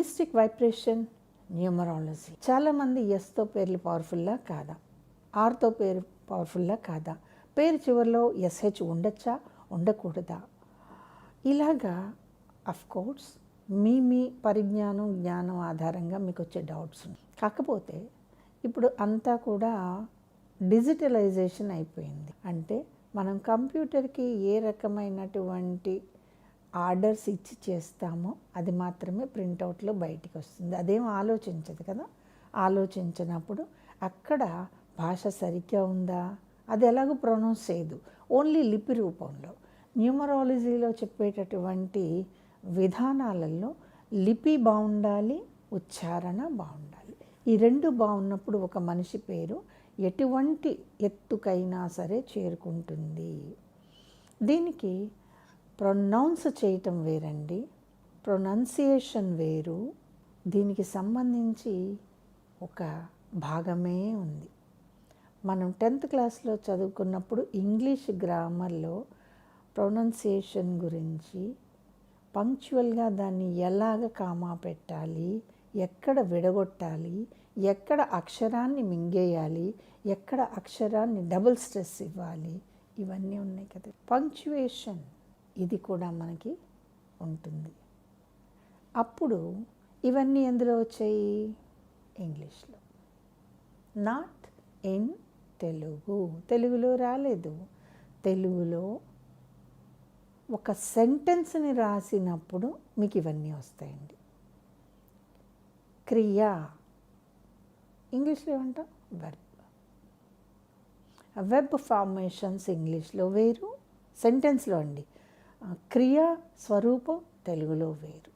Mystic vibration numerology. చాలామంది ఎస్తో పేర్లు పవర్ఫుల్లా కాదా? ఆర్తో పేరు పవర్ఫుల్లా కాదా? పేరు చివరిలో ఎస్హెచ్ ఉండొచ్చా? ఉండకూడదా? ఇలాగా అఫ్కోర్స్ మీ మీ పరిజ్ఞానం జ్ఞానం ఆధారంగా మీకు వచ్చే డౌట్స్ ఉన్నాయి. కాకపోతే ఇప్పుడు అంతా కూడా డిజిటలైజేషన్ అయిపోయింది. అంటే మనం కంప్యూటర్కి ఏ రకమైనటువంటి ఆర్డర్స్ ఇచ్చి చేస్తామో అది మాత్రమే ప్రింటౌట్లో బయటికి వస్తుంది. అదేం ఆలోచించదు కదా. ఆలోచించినప్పుడు అక్కడ భాష సరిగ్గా ఉందా? అది ఎలాగో ప్రొనౌన్స్ చేయదు. ఓన్లీ లిపి రూపంలో. న్యూమరాలజీలో చెప్పేటటువంటి విధానాలలో లిపి బాగుండాలి ఉచ్చారణ బాగుండాలి. ఈ రెండు బాగున్నప్పుడు ఒక మనిషి పేరు ఎటువంటి ఎత్తుకైనా సరే చేరుకుంటుంది. దీనికి ప్రొనౌన్స్ చేయటం వేరండి. ప్రొనౌన్సియేషన్ వేరు. దీనికి సంబంధించి ఒక భాగమే ఉంది. మనం టెన్త్ క్లాస్లో చదువుకున్నప్పుడు ఇంగ్లీష్ గ్రామర్లో ప్రొనౌన్సియేషన్ గురించి పంక్చువల్గా దాన్ని ఎలాగ కామా పెట్టాలి ఎక్కడ విడగొట్టాలి ఎక్కడ అక్షరాన్ని మింగేయాలి ఎక్కడ అక్షరాన్ని డబుల్ స్ట్రెస్ ఇవ్వాలి ఇవన్నీ ఉన్నాయి కదా. పంక్చువేషన్ ఇది కూడా మనకి ఉంటుంది. అప్పుడు ఇవన్నీ ఎందులో వచ్చాయి? ఇంగ్లీష్లో. Not in Telugu. తెలుగులో రాలేదు. తెలుగులో ఒక సెంటెన్స్ని రాసినప్పుడు మీకు ఇవన్నీ వస్తాయండి. క్రియ. ఇంగ్లీష్లో ఏమంటాం? వెర్బ్. వెబ్ ఫార్మేషన్స్ ఇంగ్లీష్లో వేరు సెంటెన్స్లో అండి. క్రియా స్వరూపం తెలుగులో వేరు.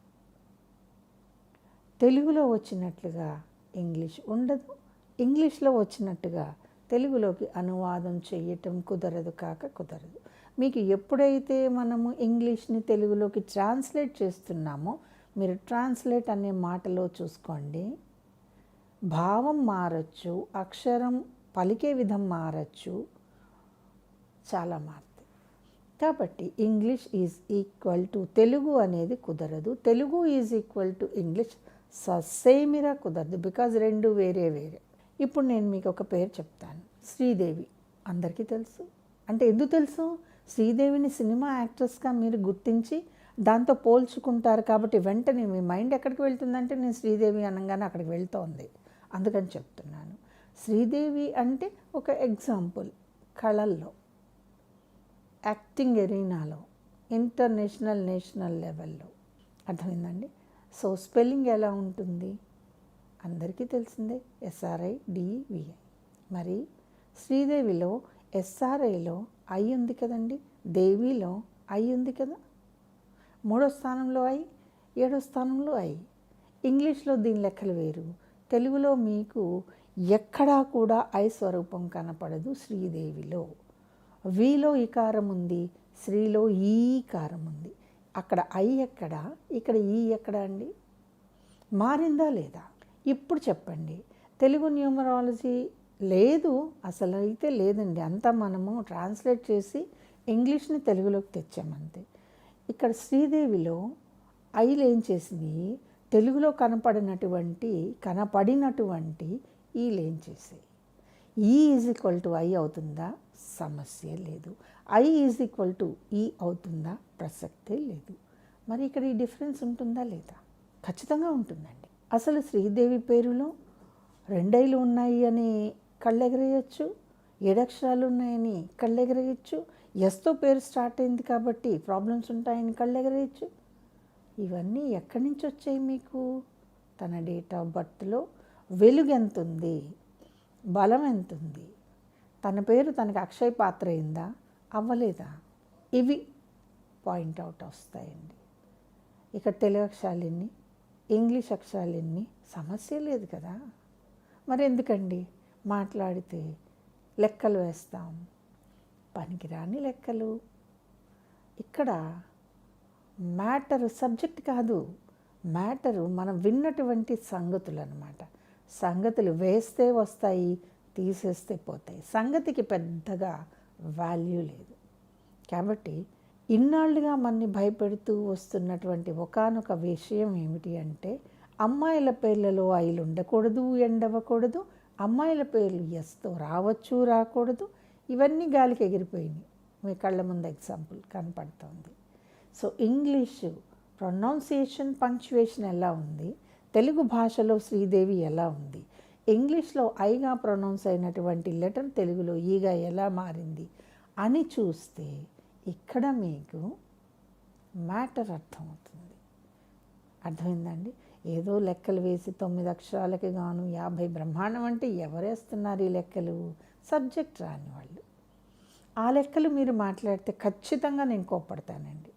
తెలుగులో వచ్చినట్లుగా ఇంగ్లీష్ ఉండదు. ఇంగ్లీష్లో వచ్చినట్టుగా తెలుగులోకి అనువాదం చేయటం కుదరదు కాక కుదరదు. మీకు ఎప్పుడైతే మనము ఇంగ్లీష్ని తెలుగులోకి ట్రాన్స్లేట్ చేస్తున్నామో మీరు ట్రాన్స్లేట్ అనే మాటలో చూసుకోండి. భావం మారచ్చు అక్షరం పలికే విధం మారచ్చు చాలా మారుతాయి కాబట్టి English is equal to Telugu అనేది కుదరదు. Telugu is equal to English సేమిరా కుదరదు బికాజ్ రెండు వేరే వేరే. ఇప్పుడు నేను మీకు ఒక పేరు చెప్తాను. శ్రీదేవి. అందరికీ తెలుసు. అంటే ఎందుకు తెలుసు? శ్రీదేవిని సినిమా యాక్ట్రెస్గా మీరు గుర్తించి దాంతో పోల్చుకుంటారు కాబట్టి వెంటనే మీ మైండ్ ఎక్కడికి వెళ్తుందంటే నేను శ్రీదేవి అనగానే అక్కడికి వెళ్తోంది. అందుకని చెప్తున్నాను. శ్రీదేవి అంటే ఒక ఎగ్జాంపుల్ కళల్లో. యాక్టింగ్ ఎరీనాలో ఇంటర్నేషనల్ నేషనల్ లెవెల్లో. అర్థమైందండి? సో స్పెల్లింగ్ ఎలా ఉంటుంది? అందరికీ తెలిసిందే ఎస్ఆర్ఐ డివిఐ. మరి శ్రీదేవిలో ఎస్ఆర్ఐలో ఐ ఉంది కదండి? దేవిలో ఐ ఉంది కదా? మూడో స్థానంలో ఐ ఏడో స్థానంలో ఐ. ఇంగ్లీష్లో దీని లెక్కలు వేరు. తెలుగులో మీకు ఎక్కడా కూడా ఐ స్వరూపం కనపడదు శ్రీదేవిలో. వీలో ఈకారం ఉంది శ్రీలో ఈ కారం ఉంది. అక్కడ ఐ ఎక్కడ? ఇక్కడ ఈ ఎక్కడ అండి? మారిందా లేదా? ఇప్పుడు చెప్పండి. తెలుగు న్యూమరాలజీ లేదు అసలు అయితే లేదండి. అంతా మనము ట్రాన్స్లేట్ చేసి ఇంగ్లీష్ని తెలుగులోకి తెచ్చామంతే. ఇక్కడ శ్రీదేవిలో ఐలు ఏం చేసింది తెలుగులో కనపడినటువంటి కనపడినటువంటి ఈలు ఏం చేసాయి. ఈ ఈజ్ ఈక్వల్ టు ఐ అవుతుందా? సమస్య లేదు. ఐ ఈజ్ ఈక్వల్ టు ఈ అవుతుందా? ప్రసక్తే లేదు. మరి ఇక్కడ ఈ డిఫరెన్స్ ఉంటుందా లేదా? ఖచ్చితంగా ఉంటుందండి. అసలు శ్రీదేవి పేరులో రెండైలు ఉన్నాయి అని కళ్ళెగరేయచ్చు ఏడక్షరాలు ఉన్నాయని కళ్ళెగరేయచ్చు ఎస్తో పేరు స్టార్ట్ అయింది కాబట్టి ప్రాబ్లమ్స్ ఉంటాయని కళ్ళెగరేయచ్చు. ఇవన్నీ ఎక్కడి నుంచి వచ్చాయి మీకు? తన డేట్ ఆఫ్ బర్త్లో వెలుగెంతుంది బలం ఎంత ఉంది తన పేరు తనకి అక్షయ పాత్ర అయిందా? అవ్వలేదా? ఇవి పాయింట్ అవుట్ వస్తాయండి. ఇక తెలుగు అక్షరాలు ఎన్ని ఇంగ్లీష్ అక్షరాలు ఎన్ని సమస్య లేదు కదా? మరి ఎందుకండి? మాట్లాడితే లెక్కలు వేస్తాం. పనికిరాని లెక్కలు. ఇక్కడ మ్యాటర్ సబ్జెక్ట్ కాదు. మ్యాటరు మనం విన్నటువంటి సంగతులు అనమాట సంగతులు వేస్తే వస్తాయి తీసేస్తే పోతాయి. సంగతికి పెద్దగా వాల్యూ లేదు. కాబట్టి ఇన్నాళ్ళుగా మన్ని భయపెడుతూ వస్తున్నటువంటి ఒకానొక విషయం ఏమిటి అంటే అమ్మాయిల పేర్లలో ఐలు ఉండకూడదు ఎండవకూడదు అమ్మాయిల పేర్లు ఎస్తో రావచ్చు రాకూడదు ఇవన్నీ గాలికి ఎగిరిపోయినాయి. మీ కళ్ళ ముందు ఎగ్జాంపుల్ కనపడుతోంది. సో ఇంగ్లీషు ప్రొనౌన్సియేషన్ పంక్చువేషన్ ఎలా ఉంది? తెలుగు భాషలో శ్రీదేవి ఎలా ఉంది? ఇంగ్లీష్లో ఐగా ప్రొనౌన్స్ అయినటువంటి లెటర్ తెలుగులో ఈగా ఎలా మారింది? అని చూస్తే ఇక్కడ మీకు మ్యాటర్ అర్థమవుతుంది. అర్థమైందండి? ఏదో లెక్కలు వేసి తొమ్మిది అక్షరాలకి గాను యాభై బ్రహ్మాండం అంటే ఎవరేస్తున్నారు ఈ లెక్కలు? సబ్జెక్ట్ రాని వాళ్ళు. ఆ లెక్కలు మీరు మాట్లాడితే ఖచ్చితంగా నేను కోప్పడతానండి.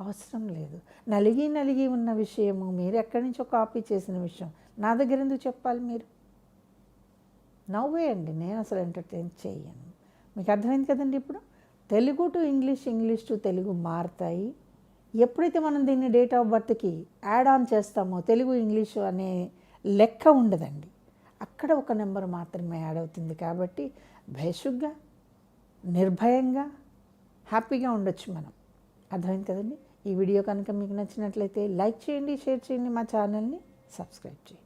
అవసరం లేదు. నలిగి నలిగి ఉన్న విషయము మీరు ఎక్కడి నుంచో కాపీ చేసిన విషయం? నా దగ్గర ఎందుకు చెప్పాలి మీరు? నవ్వేయండి నేను అసలు ఎంటర్టైన్ చేయను మీకు అర్థమైంది కదండి ఇప్పుడు? Telugu to English English to Telugu మారుతాయి. ఎప్పుడైతే మనం దీన్ని డేట్ ఆఫ్ బర్త్కి యాడ్ ఆన్ చేస్తామో తెలుగు ఇంగ్లీషు అనే లెక్క ఉండదండి. అక్కడ ఒక నెంబర్ మాత్రమే యాడ్ అవుతుంది కాబట్టి భేషుగ్గా నిర్భయంగా హ్యాపీగా ఉండొచ్చు మనం. అర్థమైంది కదండి? ఈ వీడియో కనుక మీకు నచ్చినట్లయితే లైక్ చేయండి షేర్ చేయండి మా ఛానల్ని సబ్స్క్రైబ్ చేయండి.